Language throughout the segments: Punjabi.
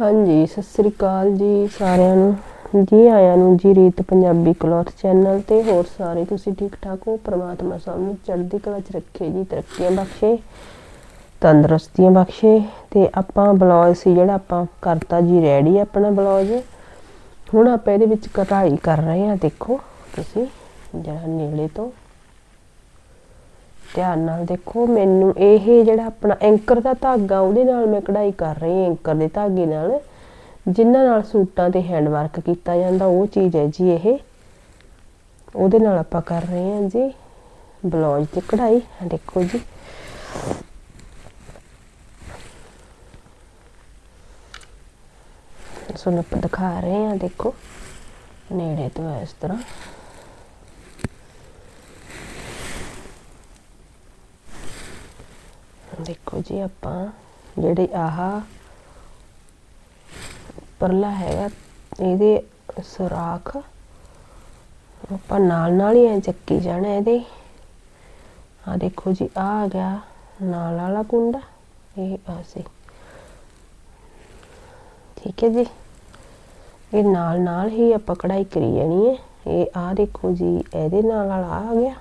ਹਾਂਜੀ, ਸਤਿ ਸ੍ਰੀ ਅਕਾਲ ਜੀ ਸਾਰਿਆਂ ਨੂੰ। ਜੀ ਆਇਆਂ ਨੂੰ ਜੀ ਰੀਤ ਪੰਜਾਬੀ ਕਲੌਥ ਚੈਨਲ ਤੇ। ਹੋਰ ਸਾਰੇ ਤੁਸੀਂ ਠੀਕ ਠਾਕ ਹੋ? ਪ੍ਰਮਾਤਮਾ ਸਭ ਨੂੰ ਚੜ੍ਹਦੀ ਕਲਾ 'ਚ ਰੱਖੇ ਜੀ, ਤਰੱਕੀਆਂ ਬਖਸ਼ੇ, ਤੰਦਰੁਸਤੀਆਂ ਬਖਸ਼ੇ। ਤੇ ਆਪਾਂ ਬਲੌਜ ਸੀ ਜਿਹੜਾ ਆਪਾਂ ਕਰਤਾ ਜੀ, ਰੈਡੀ ਆਪਣਾ ਬਲੌਜ। ਹੁਣ ਆਪਾਂ ਇਹਦੇ ਵਿੱਚ ਕਢਾਈ ਕਰ ਰਹੇ ਹਾਂ, ਦੇਖੋ ਤੁਸੀਂ ਜਿਹੜਾ ਨੇੜੇ ਤੋਂ। ਧਿਆਨ ਨਾਲ ਦੇਖੋ, ਮੈਨੂੰ ਇਹ ਜਿਹੜਾ ਆਪਣਾ ਐਂਕਰ ਦਾ ਧਾਗਾ, ਉਹਦੇ ਨਾਲ ਮੈਂ ਕਢਾਈ ਕਰ ਰਹੀ ਹਾਂ ਐਂਕਰ ਦੇ ਧਾਗੇ ਨਾਲ। ਜਿਨ੍ਹਾਂ ਨਾਲ ਸੂਟਾਂ ਤੇ ਹੈਂਡ ਵਰਕ ਕੀਤਾ ਜਾਂਦਾ, ਉਹ ਚੀਜ਼ ਹੈ ਜੀ ਇਹ। ਉਹਦੇ ਨਾਲ ਆਪਾਂ ਕਰ ਰਹੇ ਹਾਂ ਜੀ ਬਲੌਜ ਤੇ ਕਢਾਈ। ਦੇਖੋ ਜੀ। ਸੋ ਆਪਾਂ ਦਿਖਾ ਰਹੇ ਹਾਂ, ਦੇਖੋ। ਨੇੜੇ ਤੋਂ ਇਸ ਤਰ੍ਹਾਂ ਦੇਖੋ ਜੀ ਆਪਾਂ ਜਿਹੜੇ ਆਹ ਪਰਲਾ ਹੈਗਾ, ਇਹਦੇ ਸੁਰਾਖ ਆਪਾਂ ਨਾਲ ਨਾਲ ਹੀ ਐ ਚੱਕੀ ਜਾਣਾ ਇਹਦੇ। ਆ ਦੇਖੋ ਜੀ ਆ ਆ ਗਿਆ ਨਾਲ ਵਾਲਾ ਕੁੰਡਾ ਇਹ ਆਸੀ ਠੀਕ ਹੈ ਜੀ। ਇਹ ਨਾਲ ਨਾਲ ਹੀ ਆਪਾਂ ਕਢਾਈ ਕਰੀ ਜਾਣੀ ਹੈ। ਇਹ ਆ ਦੇਖੋ ਜੀ, ਇਹਦੇ ਨਾਲ ਵਾਲਾ ਆ ਗਿਆ।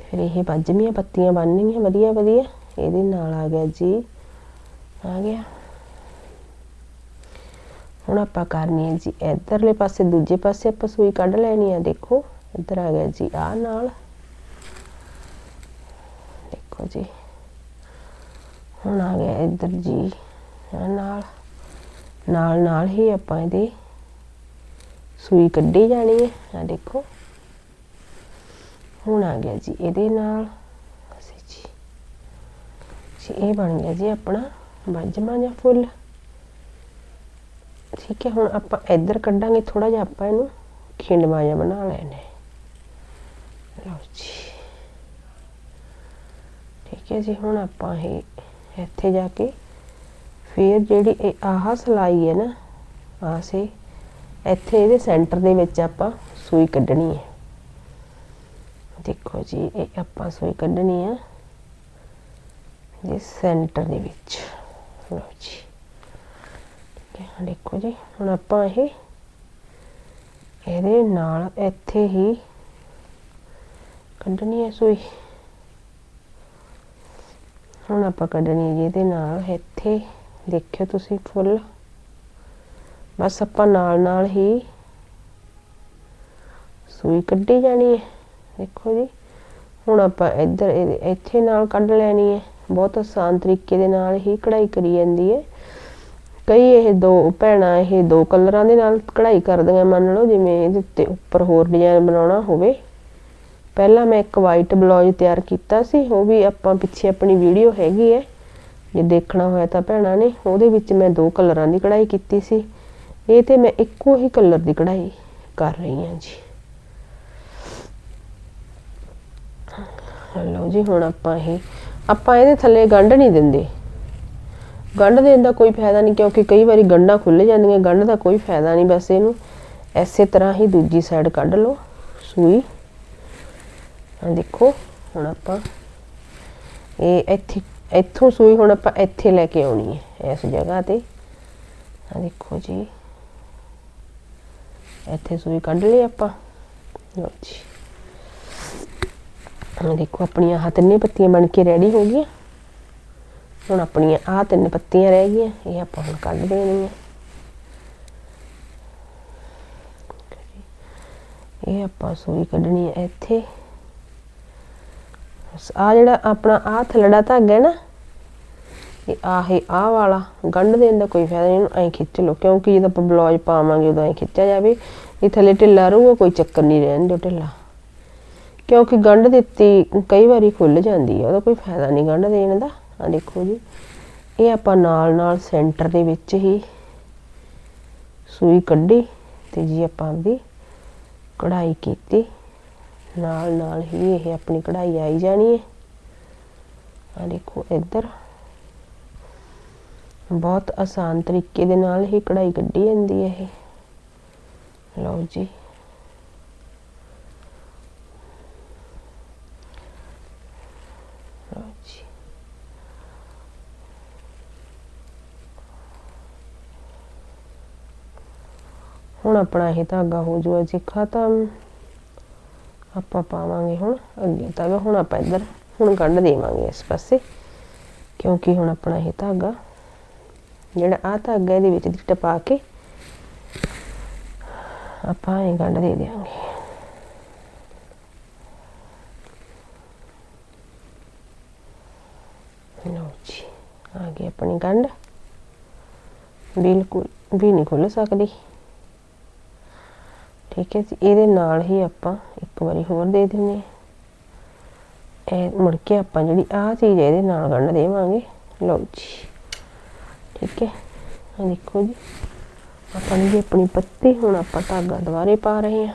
ਫਿਰ ਇਹ ਪੰਜਵੀਆਂ ਪੱਤੀਆਂ ਬਣਨਗੀਆਂ ਵਧੀਆ ਵਧੀਆ। ਇਹਦੇ ਨਾਲ ਆ ਗਿਆ ਜੀ। ਆ ਗਿਆ। ਹੁਣ ਆਪਾਂ ਕਰਨੀ ਹੈ ਜੀ ਇਧਰਲੇ ਪਾਸੇ, ਦੂਜੇ ਪਾਸੇ ਆਪਾਂ ਸੂਈ ਕੱਢ ਲੈਣੀ ਆ। ਦੇਖੋ, ਇੱਧਰ ਆ ਗਿਆ ਜੀ, ਆ ਨਾਲ। ਦੇਖੋ ਜੀ। ਹੁਣ ਆ ਗਿਆ ਇੱਧਰ ਜੀ, ਆ ਨਾਲ। ਨਾਲ ਨਾਲ ਹੀ ਆਪਾਂ ਇਹਦੇ ਸੂਈ ਕੱਢੀ ਜਾਣੀ ਹੈ। ਆ ਦੇਖੋ। ਹੁਣ ਆ ਗਿਆ ਜੀ ਇਹਦੇ ਨਾਲ। ਜੀ ਇਹ ਬਣ ਗਿਆ ਜੀ ਆਪਣਾ ਬਾਜਮਾ ਜਾਂ ਫੁੱਲ। ਠੀਕ ਹੈ, ਹੁਣ ਆਪਾਂ ਇੱਧਰ ਕੱਢਾਂਗੇ ਥੋੜਾ ਜਿਹਾ ਆਪਾਂ ਇਹਨੂੰ ਖਿੰਡਵਾ ਜਾਂ ਬਣਾ ਲੈਣੇ ਲਓ ਜੀ। ਠੀਕ ਹੈ ਜੀ, ਹੁਣ ਆਪਾਂ ਇਹ ਇੱਥੇ ਜਾ ਕੇ ਫਿਰ ਜਿਹੜੀ ਇਹ ਆਹ ਸਲਾਈ ਹੈ ਨਾ, ਆਹ ਸੇ, ਇੱਥੇ ਇਹਦੇ ਸੈਂਟਰ ਦੇ ਵਿੱਚ ਆਪਾਂ ਸੂਈ ਕੱਢਣੀ ਹੈ। ਦੇਖੋ ਜੀ, ਇਹ ਆਪਾਂ ਸੂਈ ਕੱਢਣੀ ਆ। ਜੀ ਸੈਂਟਰ ਦੇ ਵਿੱਚ। ਲਓ ਜੀ। ਠੀਕ ਹੈ ਦੇਖੋ ਜੀ। ਹੁਣ ਆਪਾਂ ਇਹ, ਇਹਦੇ ਨਾਲ ਇੱਥੇ ਹੀ ਕੱਢਣੀ ਹੈ ਸੂਈ। ਹੁਣ ਆਪਾਂ ਕੱਢਣੀ ਹੈ ਜੀ ਇਹਦੇ ਨਾਲ। ਇੱਥੇ ਦੇਖਿਓ ਤੁਸੀਂ ਫੁੱਲ। ਬਸ ਆਪਾਂ ਨਾਲ ਨਾਲ ਹੀ ਸੂਈ ਕੱਢੀ ਜਾਣੀ ਹੈ। ਦੇਖੋ ਜੀ। ਹੁਣ ਆਪਾਂ ਇੱਧਰ ਇੱਥੇ ਨਾਲ ਕੱਢ ਲੈਣੀ ਹੈ। ਬਹੁਤ ਆਸਾਨ ਤਰੀਕੇ ਦੇ ਨਾਲ ਹੀ ਕਢਾਈ ਕਰੀ ਜਾਂਦੀ ਹੈ। ਕਈ ਇਹ ਦੋ ਭੈਣਾਂ ਇਹ ਦੋ ਕਲਰਾਂ ਦੇ ਨਾਲ ਕਢਾਈ ਕਰਦੀਆਂ ਮੰਨ ਲਓ, ਜਿਵੇਂ ਇਹਦੇ ਉੱਤੇ ਉੱਪਰ ਹੋਰ ਡਿਜ਼ਾਈਨ ਬਣਾਉਣਾ ਹੋਵੇ। ਪਹਿਲਾਂ ਮੈਂ ਇੱਕ ਵਾਈਟ ਬਲੌਜ ਤਿਆਰ ਕੀਤਾ ਸੀ, ਉਹ ਵੀ ਆਪਾਂ ਪਿੱਛੇ ਆਪਣੀ ਵੀਡੀਓ ਹੈਗੀ ਹੈ। ਜੇ ਦੇਖਣਾ ਹੋਇਆ ਤਾਂ ਭੈਣਾਂ ਨੇ, ਉਹਦੇ ਵਿੱਚ ਮੈਂ ਦੋ ਕਲਰਾਂ ਦੀ ਕਢਾਈ ਕੀਤੀ ਸੀ। ਇਹ ਤੇ ਮੈਂ ਇੱਕੋ ਹੀ ਕਲਰ ਦੀ ਕਢਾਈ ਕਰ ਰਹੀ ਹਾਂ ਜੀ। ਲਓ ਜੀ, ਹੁਣ ਆਪਾਂ ਇਹ ਆਪਾਂ ਇਹਦੇ ਥੱਲੇ ਗੰਢ ਨਹੀਂ ਦਿੰਦੇ। ਗੰਢ ਦੇਣ ਦਾ ਕੋਈ ਫਾਇਦਾ ਨਹੀਂ ਕਿਉਂਕਿ ਕਈ ਵਾਰੀ ਗੰਢਾਂ ਖੁੱਲ ਜਾਂਦੀਆਂ, ਗੰਢ ਦਾ ਕੋਈ ਫਾਇਦਾ ਨਹੀਂ ਬਸ ਇਹਨੂੰ। ਐਸੇ ਤਰ੍ਹਾਂ ਹੀ ਦੂਜੀ ਸਾਈਡ ਕੱਢ ਲਓ, ਸੂਈ। ਆ ਦੇਖੋ, ਹੁਣ ਆਪਾਂ ਇਹ ਇੱਥੇ, ਇੱਥੋਂ ਸੂਈ ਹੁਣ ਆਪਾਂ ਇੱਥੇ ਲੈ ਕੇ ਆਉਣੀ ਹੈ, ਇਸ ਜਗ੍ਹਾ ਤੇ। ਆ ਦੇਖੋ ਜੀ। ਇੱਥੇ ਸੂਈ ਕੱਢ ਲਈ ਆਪਾਂ। ਲਓ ਜੀ। ਹੁਣ ਦੇਖੋ, ਆਪਣੀਆਂ ਆਹ ਤਿੰਨੇ ਪੱਤੀਆਂ ਬਣ ਕੇ ਰੈਡੀ ਹੋ ਗਈਆਂ। ਹੁਣ ਆਪਣੀਆਂ ਆਹ ਤਿੰਨ ਪੱਤੀਆਂ ਰਹਿ ਗਈਆਂ, ਇਹ ਆਪਾਂ ਹੁਣ ਕੱਢ ਦੇਣੀਆਂ। ਇਹ ਆਪਾਂ ਸੂਈ ਕੱਢਣੀ ਹੈ ਇੱਥੇ। ਆ ਜਿਹੜਾ ਆਪਣਾ ਆਹ ਥਲੜਾ ਧਾਗਾ ਹੈ ਨਾ, ਇਹ ਆਹੇ ਆਹ ਵਾਲਾ, ਗੰਢ ਦੇਣ ਦਾ ਕੋਈ ਫਾਇਦਾ ਨਹੀਂ, ਇਹਨੂੰ ਐਂ ਖਿੱਚ ਲਓ। ਕਿਉਂਕਿ ਜਦੋਂ ਆਪਾਂ ਬਲੌਜ ਪਾਵਾਂਗੇ, ਉਦੋਂ ਐਂ ਖਿੱਚਿਆ ਜਾਵੇ, ਇਹ ਥੱਲੇ ਢਿੱਲਾ ਰਹੂਗਾ, ਕੋਈ ਚੱਕਰ ਨਹੀਂ ਰਹਿਣ ਦਿਓ ਢਿੱਲਾ। ਕਿਉਂਕਿ ਗੰਢ ਦਿੱਤੀ ਕਈ ਵਾਰੀ ਖੁੱਲ ਜਾਂਦੀ ਹੈ ਉਹਦਾ ਕੋਈ ਫਾਇਦਾ ਨਹੀਂ ਗੰਢ ਦੇਣ ਦਾ। ਆ ਦੇਖੋ ਜੀ, ਇਹ ਆਪਾਂ ਨਾਲ ਨਾਲ ਸੈਂਟਰ ਦੇ ਵਿੱਚ ਹੀ ਸੂਈ ਕੱਢੀ ਤੇ ਜੀ ਆਪਾਂ ਆਪਦੀ ਕਢਾਈ ਕੀਤੀ। ਨਾਲ ਨਾਲ ਹੀ ਇਹ ਆਪਣੀ ਕਢਾਈ ਆਈ ਜਾਣੀ ਹੈ ਆ ਦੇਖੋ ਇੱਧਰ। ਬਹੁਤ ਆਸਾਨ ਤਰੀਕੇ ਦੇ ਨਾਲ ਹੀ ਕਢਾਈ ਕੱਢੀ ਜਾਂਦੀ ਹੈ ਇਹ। ਲਓ ਜੀ। ਹੁਣ ਆਪਣਾ ਇਹ ਧਾਗਾ ਹੋ ਜੂਗਾ ਜੀ ਖਤਮ। ਆਪਾਂ ਪਾਵਾਂਗੇ ਹੁਣ ਅੱਗੇ ਧਾਗਾ, ਹੁਣ ਆਪਾਂ ਇੱਧਰ ਹੁਣ ਗੰਢ ਦੇਵਾਂਗੇ ਇਸ ਪਾਸੇ, ਕਿਉਂਕਿ ਹੁਣ ਆਪਣਾ ਇਹ ਧਾਗਾ, ਜਿਹੜਾ ਆ ਧਾਗਾ ਇਹਦੇ ਵਿੱਚ ਦੀ ਟਪਾ ਕੇ ਆਪਾਂ ਇਹ ਗੰਢ ਦੇ ਦਿਆਂਗੇ। ਲਓ ਜੀ, ਆ ਗਈ ਆਪਣੀ ਗੰਢ ਬਿਲਕੁਲ ਵੀ ਨਹੀਂ ਖੁੱਲ ਸਕਦੀ। ਠੀਕ ਹੈ ਜੀ, ਇਹਦੇ ਨਾਲ ਹੀ ਆਪਾਂ ਇੱਕ ਵਾਰੀ ਹੋਰ ਦੇ ਦਿੰਦੇ ਹਾਂ। ਇਹ ਮੁੜ ਕੇ ਆਪਾਂ ਜਿਹੜੀ ਆਹ ਚੀਜ਼ ਇਹਦੇ ਨਾਲ ਗੰਢ ਦੇਵਾਂਗੇ। ਲਓ ਜੀ, ਠੀਕ ਹੈ। ਆ ਦੇਖੋ ਜੀ, ਆਪਾਂ ਨੇ ਜੀ ਆਪਣੀ ਪੱਤੀ, ਹੁਣ ਆਪਾਂ ਧਾਗਾ ਦੁਬਾਰੇ ਪਾ ਰਹੇ ਹਾਂ।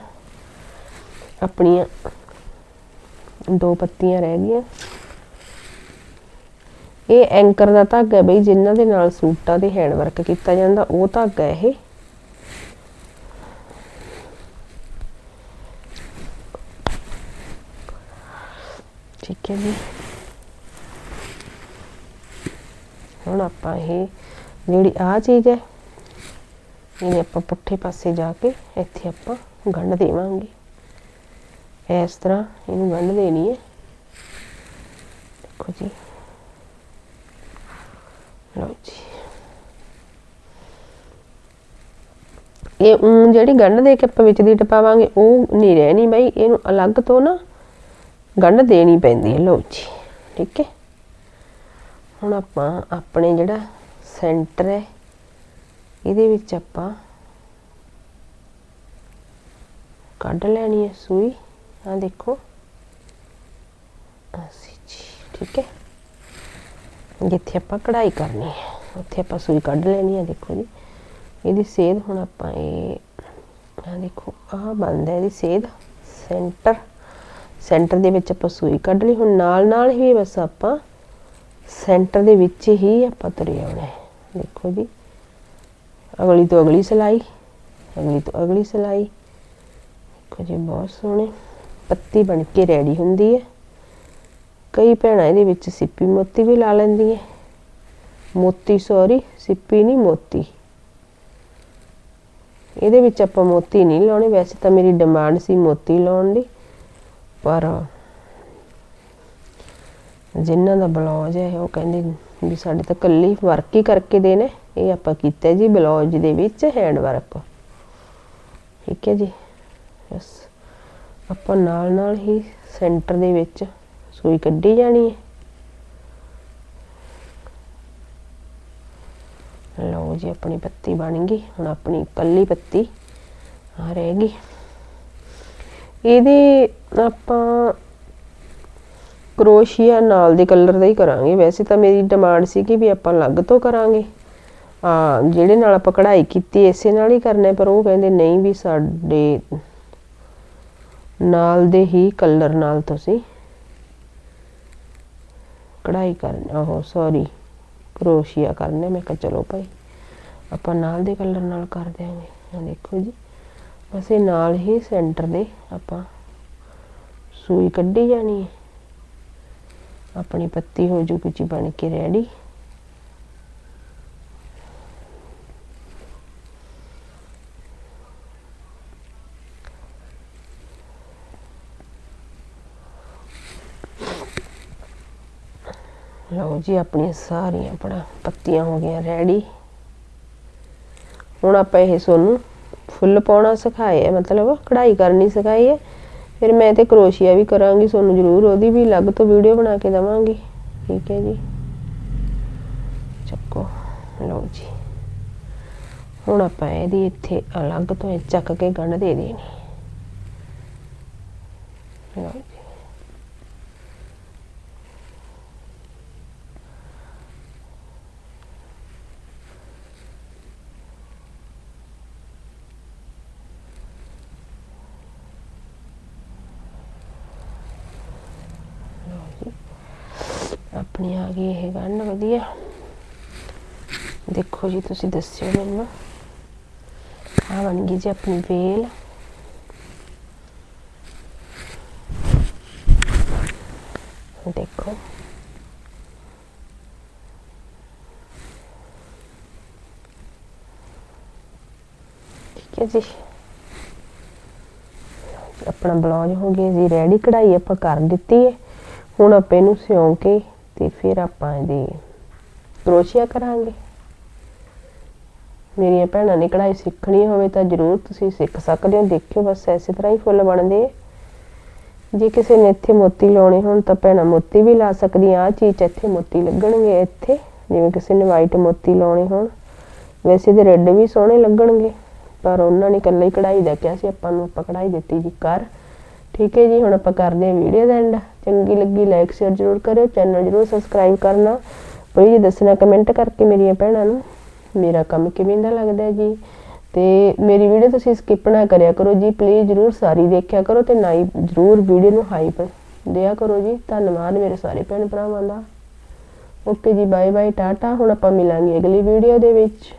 ਆਪਣੀਆਂ ਦੋ ਪੱਤੀਆਂ ਰਹਿ ਗਈਆਂ। ਇਹ ਐਂਕਰ ਦਾ ਧਾਗਾ ਹੈ ਬਈ, ਜਿਨ੍ਹਾਂ ਦੇ ਨਾਲ ਸੂਟਾਂ ਤੇ ਹੈਂਡ ਵਰਕ ਕੀਤਾ ਜਾਂਦਾ, ਉਹ ਧਾਗਾ ਹੈ ਇਹ। ਠੀਕ ਹੈ ਜੀ। ਹੁਣ ਆਪਾਂ ਇਹ ਜਿਹੜੀ ਆ ਚੀਜ਼ ਹੈ, ਇਹਨੇ ਆਪਾਂ ਪੁੱਠੇ ਪਾਸੇ ਜਾ ਕੇ ਇੱਥੇ ਆਪਾਂ ਗੰਢ ਦੇਵਾਂਗੇ। ਇਸ ਤਰ੍ਹਾਂ ਇਹਨੂੰ ਗੰਢ ਦੇਣੀ ਹੈ। ਦੇਖੋ ਜੀ। ਲਓ ਜੀ। ਇਹ ਊਂ ਜਿਹੜੀ ਗੰਢ ਦੇ ਕੇ ਆਪਾਂ ਵਿੱਚ ਦੀ ਟਪਾਵਾਂਗੇ, ਉਹ ਨਹੀਂ ਰਹਿਣੀ ਬਈ, ਇਹਨੂੰ ਅਲੱਗ ਤੋਂ ਨਾ ਗੰਢ ਦੇਣੀ ਪੈਂਦੀ ਹੈ। ਲਓ ਜੀ, ਠੀਕ ਹੈ। ਹੁਣ ਆਪਾਂ ਆਪਣੇ ਜਿਹੜਾ ਸੈਂਟਰ ਹੈ, ਇਹਦੇ ਵਿੱਚ ਆਪਾਂ ਕੱਢ ਲੈਣੀ ਹੈ ਸੂਈ। ਆ ਦੇਖੋ। ਅਸੀਂ ਜੀ, ਠੀਕ ਹੈ। ਜਿੱਥੇ ਆਪਾਂ ਕਢਾਈ ਕਰਨੀ ਹੈ, ਉੱਥੇ ਆਪਾਂ ਸੂਈ ਕੱਢ ਲੈਣੀ ਹੈ, ਦੇਖੋ ਜੀ। ਇਹਦੀ ਸੇਧ ਹੁਣ ਆਪਾਂ ਇਹ ਆ ਦੇਖੋ, ਆਹ ਬੰਦ ਹੈ ਇਹਦੀ ਸੇਧ ਸੈਂਟਰ। ਸੈਂਟਰ ਦੇ ਵਿੱਚ ਆਪਾਂ ਸੂਈ ਕੱਢ ਲਈ। ਹੁਣ ਨਾਲ ਨਾਲ ਹੀ ਬਸ ਆਪਾਂ ਸੈਂਟਰ ਦੇ ਵਿੱਚ ਹੀ ਆਪਾਂ ਤੁਰੇ ਆਉਣਾ ਹੈ। ਦੇਖੋ ਜੀ। ਅਗਲੀ ਤੋਂ ਅਗਲੀ ਸਿਲਾਈ, ਅਗਲੀ ਤੋਂ ਅਗਲੀ ਸਿਲਾਈ। ਦੇਖੋ ਜੀ, ਬਹੁਤ ਸੋਹਣੇ। ਪੱਤੀ ਬਣ ਕੇ ਰੈਡੀ ਹੁੰਦੀ ਹੈ। ਕਈ ਭੈਣਾਂ ਇਹਦੇ ਵਿੱਚ ਸਿੱਪੀ ਮੋਤੀ ਵੀ ਲਾ ਲੈਂਦੀਆਂ ਮੋਤੀ ਸੌਰੀ ਸਿੱਪੀ ਨਹੀਂ, ਮੋਤੀ। ਇਹਦੇ ਵਿੱਚ ਆਪਾਂ ਮੋਤੀ ਨਹੀਂ ਲਾਉਣੇ। ਵੈਸੇ ਤਾਂ ਮੇਰੀ ਡਿਮਾਂਡ ਸੀ ਮੋਤੀ ਲਾਉਣ ਦੀ। ਪਰ ਜਿਨ੍ਹਾਂ ਦਾ ਬਲੌਜ ਹੈ, ਉਹ ਕਹਿੰਦੇ ਵੀ ਸਾਡੇ ਤਾਂ ਕੱਲੀ ਵਰਕ ਹੀ ਕਰਕੇ ਦੇਣੇ ਇਹ ਆਪਾਂ ਕੀਤਾ ਜੀ ਬਲੌਜ ਦੇ ਵਿੱਚ ਹੈਂਡ ਵਰਕ ਠੀਕ ਹੈ ਜੀ? ਬਸ। ਆਪਾਂ ਨਾਲ ਨਾਲ ਹੀ ਸੈਂਟਰ ਦੇ ਵਿੱਚ ਸੂਈ ਕੱਢੀ ਜਾਣੀ ਹੈ। ਲਓ ਜੀ, ਆਪਣੀ ਪੱਤੀ ਬਣ ਗਈ। ਹੁਣ ਆਪਣੀ ਕੱਲੀ ਪੱਤੀ ਆ ਰਹਿ ਇਹਦੇ ਆਪਾਂ ਕਰੋਸ਼ੀਆ ਨਾਲ ਦੇ ਕਲਰ ਦਾ ਹੀ ਕਰਾਂਗੇ। ਵੈਸੇ ਤਾਂ ਮੇਰੀ ਡਿਮਾਂਡ ਸੀ ਕਿ ਵੀ ਆਪਾਂ ਅਲੱਗ ਤੋਂ ਕਰਾਂਗੇ। ਆ, ਜਿਹੜੇ ਨਾਲ ਆਪਾਂ ਕਢਾਈ ਕੀਤੀ, ਇਸੇ ਨਾਲ ਹੀ ਕਰਨਾ ਪਰ ਉਹ ਕਹਿੰਦੇ ਨਹੀਂ ਵੀ ਸਾਡੇ ਨਾਲ ਦੇ ਹੀ ਕਲਰ ਨਾਲ ਤੁਸੀਂ ਕਢਾਈ ਕਰਨਾ। ਉਹ ਸੌਰੀ ਕਰੋਸ਼ੀਆ ਕਰਨਾ ਮੈਂ ਕਿਹਾ ਚਲੋ ਭਾਈ, ਆਪਾਂ ਨਾਲ ਦੇ ਕਲਰ ਨਾਲ ਕਰ ਦਿਆਂਗੇ। ਆ ਦੇਖੋ ਜੀ। ਬਸ ਨਾਲ ਹੀ ਸੈਂਟਰ ਦੇ ਆਪਾਂ ਸੂਈ ਕੱਢੀ ਜਾਣੀ ਹੈ। ਆਪਣੀ ਪੱਤੀ ਹੋ ਜੂ ਕੁਝ ਬਣ ਕੇ ਰੈਡੀ ਲਓ ਜੀ, ਆਪਣੀਆਂ ਸਾਰੀਆਂ ਆਪਣਾ ਪੱਤੀਆਂ ਹੋ ਗਈਆਂ ਰੈਡੀ ਹੁਣ ਆਪਾਂ ਇਹ ਸੋਨੂੰ ਫੁੱਲ ਪਾਉਣਾ ਸਿਖਾਇਆ ਮਤਲਬ ਕਢਾਈ ਕਰਨੀ ਸਿਖਾਈ ਹੈ ਫਿਰ ਮੈਂ ਤੇ ਕਰੋਸ਼ੀਆ ਵੀ ਕਰਾਂਗੀ ਤੁਹਾਨੂੰ ਜ਼ਰੂਰ ਉਹਦੀ ਵੀ ਅਲੱਗ ਤੋਂ ਵੀਡੀਓ ਬਣਾ ਕੇ ਦਵਾਂਗੀ। ਠੀਕ ਹੈ ਜੀ। ਚੱਕੋ, ਲਓ ਜੀ। ਹੁਣ ਆਪਾਂ ਇਹਦੀ ਇੱਥੇ ਅਲੱਗ ਤੋਂ ਚੱਕ ਕੇ ਗੰਢ ਦੇ ਦੇਣੀ। ਲਓ ਆਪਣੀ ਆ ਗਈ ਇਹ ਗੰਢ ਵਧੀਆ। ਦੇਖੋ ਜੀ, ਤੁਸੀਂ ਦੱਸਿਓ ਮੈਨੂੰ। ਆ ਬਣ ਗਈ ਜੀ ਆਪਣੀ ਵੇਲ ਦੇਖੋ। ਠੀਕ ਹੈ ਜੀ। ਆਪਣਾ ਬਲਾਉਜ ਹੋ ਗਿਆ ਜੀ ਰੈਡੀ ਕਢਾਈ ਆਪਾਂ ਕਰ ਦਿੱਤੀ ਹੈ। ਹੁਣ ਆਪਾਂ ਇਹਨੂੰ ਸਿਉਂ ਕੇ ਤੇ ਫਿਰ ਆਪਾਂ ਇਹਦੀ ਕਰੋਸ਼ੀਆ ਕਰਾਂਗੇ। ਮੇਰੀਆਂ ਭੈਣਾਂ ਨੇ ਕਢਾਈ ਸਿੱਖਣੀ ਹੋਵੇ ਤਾਂ ਜ਼ਰੂਰ ਤੁਸੀਂ ਸਿੱਖ ਸਕਦੇ ਹੋ। ਦੇਖਿਓ ਬਸ ਐਸੇ ਤਰ੍ਹਾਂ ਹੀ ਫੁੱਲ ਬਣਦੇ ਜੇ ਕਿਸੇ ਨੇ ਇੱਥੇ ਮੋਤੀ ਲਾਉਣੇ ਹੋਣ ਤਾਂ ਭੈਣਾਂ ਮੋਤੀ ਵੀ ਲਾ ਸਕਦੀਆਂ। ਆ ਚੀਜ਼ 'ਚ ਇੱਥੇ ਮੋਤੀ ਲੱਗਣਗੇ ਇੱਥੇ। ਜਿਵੇਂ ਕਿਸੇ ਨੇ ਵਾਈਟ ਮੋਤੀ ਲਾਉਣੇ ਹੋਣ। ਵੈਸੇ ਤੇ ਰੈੱਡ ਵੀ ਸੋਹਣੇ ਲੱਗਣਗੇ। ਪਰ ਉਹਨਾਂ ਨੇ ਇਕੱਲਾ ਹੀ ਕਢਾਈ ਦਾ ਕਿਹਾ ਸੀ, ਆਪਾਂ ਨੂੰ ਆਪਾਂ ਕਢਾਈ ਦਿੱਤੀ ਜੀ ਕਰ ਠੀਕ ਹੈ ਜੀ, ਹੁਣ ਆਪਾਂ ਕਰਦੇ ਹਾਂ ਵੀਡੀਓ ਦਾ ਐਂਡ ਚੰਗੀ ਲੱਗੀ ਲਾਈਕ ਸ਼ੇਅਰ ਜ਼ਰੂਰ ਕਰਿਓ ਚੈਨਲ ਜ਼ਰੂਰ ਸਬਸਕ੍ਰਾਈਬ ਕਰਨਾ। ਪਲੀਜ਼ ਦੱਸਣਾ ਕਮੈਂਟ ਕਰਕੇ ਮੇਰੀਆਂ ਭੈਣਾਂ ਨੂੰ, ਮੇਰਾ ਕੰਮ ਕਿਵੇਂ ਦਾ ਲੱਗਦਾ ਜੀ। ਤੇ ਮੇਰੀ ਵੀਡੀਓ ਤੁਸੀਂ ਸਕਿਪ ਨਾ ਕਰਿਆ ਕਰੋ ਜੀ ਪਲੀਜ਼ ਜਰੂਰ ਸਾਰੀ ਦੇਖਿਆ ਕਰੋ ਤੇ ਨਾਈ ਜਰੂਰ ਵੀਡੀਓ ਨੂੰ ਹਾਈਪ ਦਿਆ ਕਰੋ ਜੀ। ਧੰਨਵਾਦ ਮੇਰੇ ਸਾਰੇ ਭੈਣ ਭਰਾਵਾਂ ਦਾ। ਓਕੇ ਜੀ ਬਾਏ ਬਾਏ ਟਾਟਾ। ਹੁਣ ਆਪਾਂ ਮਿਲਾਂਗੇ ਅਗਲੀ ਵੀਡੀਓ ਦੇ ਵਿੱਚ।